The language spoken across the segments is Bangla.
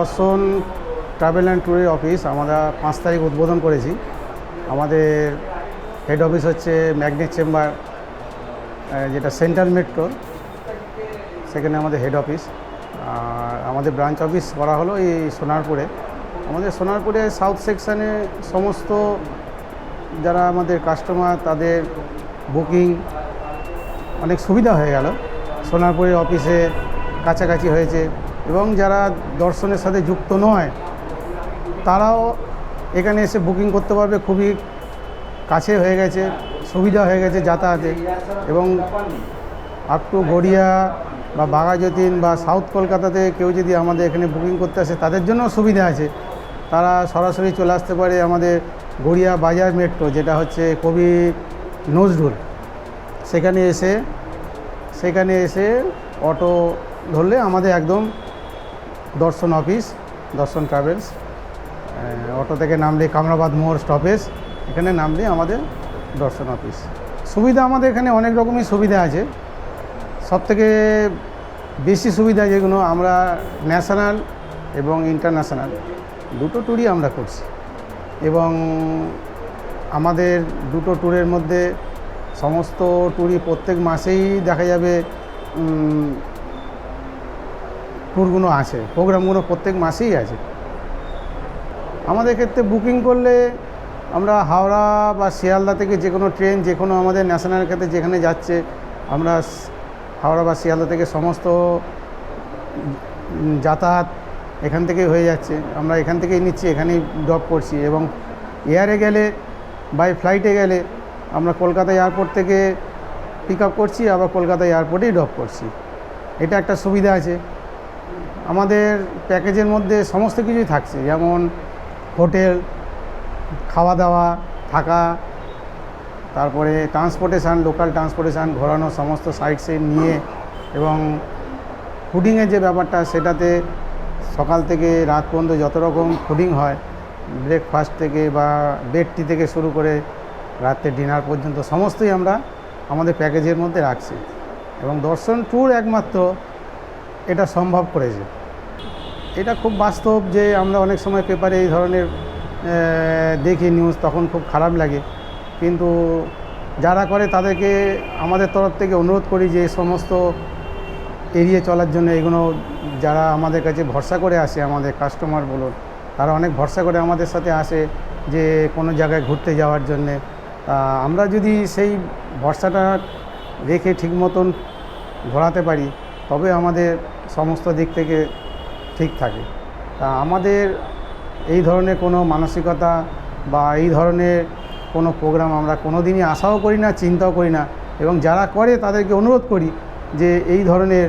দর্শন ট্রাভেল অ্যান্ড ট্যুরের অফিস আমরা পাঁচ তারিখ উদ্বোধন করেছি। আমাদের হেড অফিস হচ্ছে ম্যাগনেট চেম্বার যেটা সেন্ট্রাল মেট্রো সেখানে আমাদের হেড অফিস আর আমাদের ব্রাঞ্চ অফিস করা হলো এই সোনারপুরে। আমাদের সোনারপুরে সাউথ সেকশানে সমস্ত যারা আমাদের কাস্টমার তাদের বুকিং অনেক সুবিধা হয়ে গেল। সোনারপুরের অফিসে কাছাকাছি হয়েছে। এবং যারা দর্শনের সাথে যুক্ত নয়, তারাও এখানে এসে বুকিং করতে পারবে। খুবই কাছে হয়ে গেছে, সুবিধা হয়ে গেছে যাতায়াতে এবং আপ টু গড়িয়া বা বাঘাযতীন বা সাউথ কলকাতাতে কেউ যদি আমাদের এখানে বুকিং করতে আসে, তাদের জন্য সুবিধা আছে। তারা সরাসরি চলে আসতে পারে আমাদের গড়িয়া বাজার মেট্রো যেটা হচ্ছে কবি নজরুল। সেখানে এসে সেখানে এসে অটো ধরলে আমাদের একদম দর্শন অফিস, দর্শন ট্রাভেলস অটো থেকে নামলে কামরাবাদ মোড় স্টপেজ, এখানে নামলে আমাদের দর্শন অফিস। সুবিধা আমাদের এখানে অনেক রকমই সুবিধা আছে। সব থেকে বেশি সুবিধা যেগুলো আমরা ন্যাশনাল এবং ইন্টারন্যাশনাল, দুটো ট্যুরই আমরা করছি। এবং আমাদের দুটো ট্যুরের মধ্যে সমস্ত ট্যুরই প্রত্যেক মাসেই দেখা যাবে ট্যুরগুলো আছে। প্রোগ্রামগুলো প্রত্যেক মাসেই আছে। আমাদের ক্ষেত্রে বুকিং করলে আমরা হাওড়া বা শিয়ালদা থেকে যে কোনো ট্রেন, যে কোনো আমাদের ন্যাশনাল ক্ষেত্রে যেখানে যাচ্ছে, আমরা হাওড়া বা শিয়ালদা থেকে সমস্ত যাতায়াত এখান থেকেই হয়ে যাচ্ছে। আমরা এখান থেকেই নিচ্ছি, এখানেই ড্রপ করছি এবং এয়ারে গেলে বাই ফ্লাইটে গেলে আমরা কলকাতা এয়ারপোর্ট থেকে পিক আপ করছি, আবার কলকাতা এয়ারপোর্টেই ড্রপ করছি। এটা একটা সুবিধা আছে। আমাদের প্যাকেজের মধ্যে সমস্ত কিছুই থাকছে, যেমন হোটেল খাওয়া দাওয়া থাকা, তারপরে ট্রান্সপোর্টেশান, লোকাল ট্রান্সপোর্টেশান, ঘোরানো সমস্ত সাইট সিন নিয়ে এবং ফুডিংয়ের যে ব্যাপারটা, সেটাতে সকাল থেকে রাত পর্যন্ত যত রকম ফুডিং হয়, ব্রেকফাস্ট থেকে বা বেড টি থেকে শুরু করে রাত্রে ডিনার পর্যন্ত সমস্তই আমরা আমাদের প্যাকেজের মধ্যে রাখছি এবং দর্শন ট্যুর একমাত্র এটা সম্ভব করেছে। এটা খুব বাস্তব যে আমরা অনেক সময় পেপারে এই ধরনের দেখি নিউজ তখন খুব খারাপ লাগে। কিন্তু যারা করে তাদেরকে আমাদের তরফ থেকে অনুরোধ করি যে সমস্ত এড়িয়ে চলার জন্য এগুলো যারা আমাদের কাছে ভরসা করে আসে, আমাদের কাস্টমার বলুন, তারা অনেক ভরসা করে আমাদের সাথে আসে যে কোনো জায়গায় ঘুরতে যাওয়ার জন্যে। আমরা যদি সেই ভরসাটা রেখে ঠিক মতন ঘোরাতে পারি, তবে আমাদের সমস্ত দিক থেকে ঠিক থাকে। তা আমাদের এই ধরনের কোনো মানসিকতা বা এই ধরনের কোনো প্রোগ্রাম আমরা কোনো দিনই আশাও করি না, চিন্তাও করি না এবং যারা করে তাদেরকে অনুরোধ করি যে এই ধরনের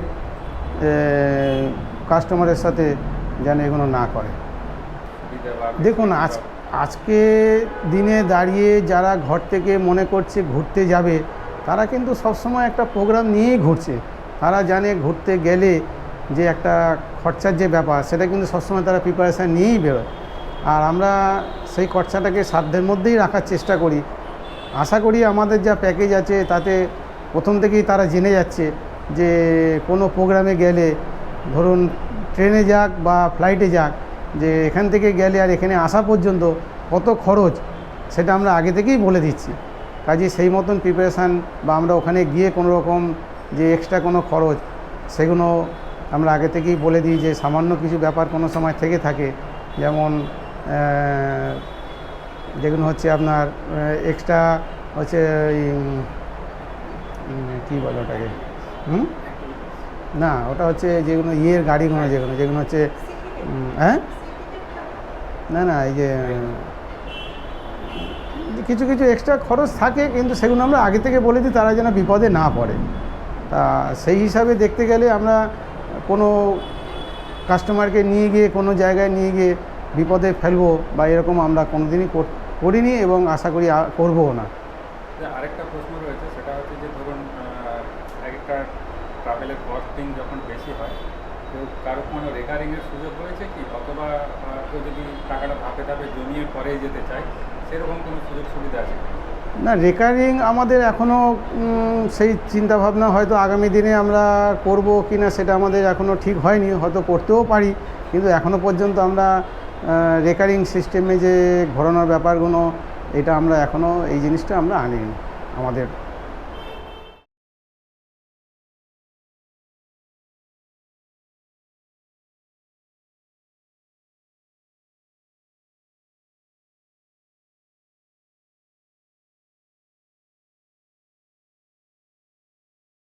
কাস্টমারের সাথে যেন এগুলো না করে। দেখুন, আজ, আজকে দিনে দাঁড়িয়ে যারা ঘর থেকে মনে করছে ঘুরতে যাবে, তারা কিন্তু সবসময় একটা প্রোগ্রাম নিয়েই ঘুরছে। তারা জানে ঘুরতে গেলে যে একটা খরচার যে ব্যাপার, সেটা কিন্তু সবসময় তারা প্রিপারেশান নিয়েই বেরোয়। আর আমরা সেই খরচাটাকে সাধ্যের মধ্যেই রাখার চেষ্টা করি। আশা করি আমাদের যা প্যাকেজ আছে, তাতে প্রথম থেকেই তারা জেনে যাচ্ছে যে কোনো প্রোগ্রামে গেলে, ধরুন ট্রেনে যাক বা ফ্লাইটে যাক, যে এখান থেকে গেলে আর এখানে আসা পর্যন্ত কত খরচ, সেটা আমরা আগে থেকেই বলে দিচ্ছি। কাজে সেই মতন প্রিপারেশান বা আমরা ওখানে গিয়ে কোনো রকম যে এক্সট্রা কোনো খরচ, সেগুলো আমরা আগে থেকেই বলে দিই যে সামান্য কিছু ব্যাপার কোনো সময় থেকে থাকে। যেমন যেগুলো হচ্ছে আপনার এক্সট্রা হচ্ছে কী বলে ওটাকে? হুম? না, ওটা হচ্ছে যেগুলো ইয়ের গাড়িগুলো যেগুলো যেগুলো হচ্ছে হ্যাঁ? না না, এই যে, কিছু কিছু এক্সট্রা খরচ থাকে, কিন্তু সেগুলো আমরা আগে থেকে বলে দিই, তারা যেন বিপদে না পড়ে। তা সেই হিসাবে দেখতে গেলে আমরা কোনো কাস্টমারকে নিয়ে গিয়ে, কোনো জায়গায় নিয়ে গিয়ে বিপদে ফেলব বা এরকম আমরা কোনো দিনই করিনি এবং আশা করি করবোও না আরেকটা প্রশ্ন রয়েছে, সেটা হচ্ছে যে ধরুন এক একটা ট্রাভেলের কস্টিং যখন বেশি হয় কারও কোনো রেকারিংয়ের সুযোগ রয়েছে কি অথবা কেউ যদি টাকাটা ধাপে ধাপে জমিয়ে পরে যেতে চায়, সেরকম কোনো সুযোগ সুবিধা আছে? না রেকারিং আমাদের এখনও সেই চিন্তাভাবনা হয়তো আগামী দিনে আমরা করব কি না সেটা আমাদের এখনও ঠিক হয়নি, হয়তো করতেও পারি। কিন্তু এখনও পর্যন্ত আমরা রেকারিং সিস্টেমে যে ঘোরানোর ব্যাপারগুলো, এটা আমরা এখনও এই জিনিসটা আমরা আনিনি আমাদের।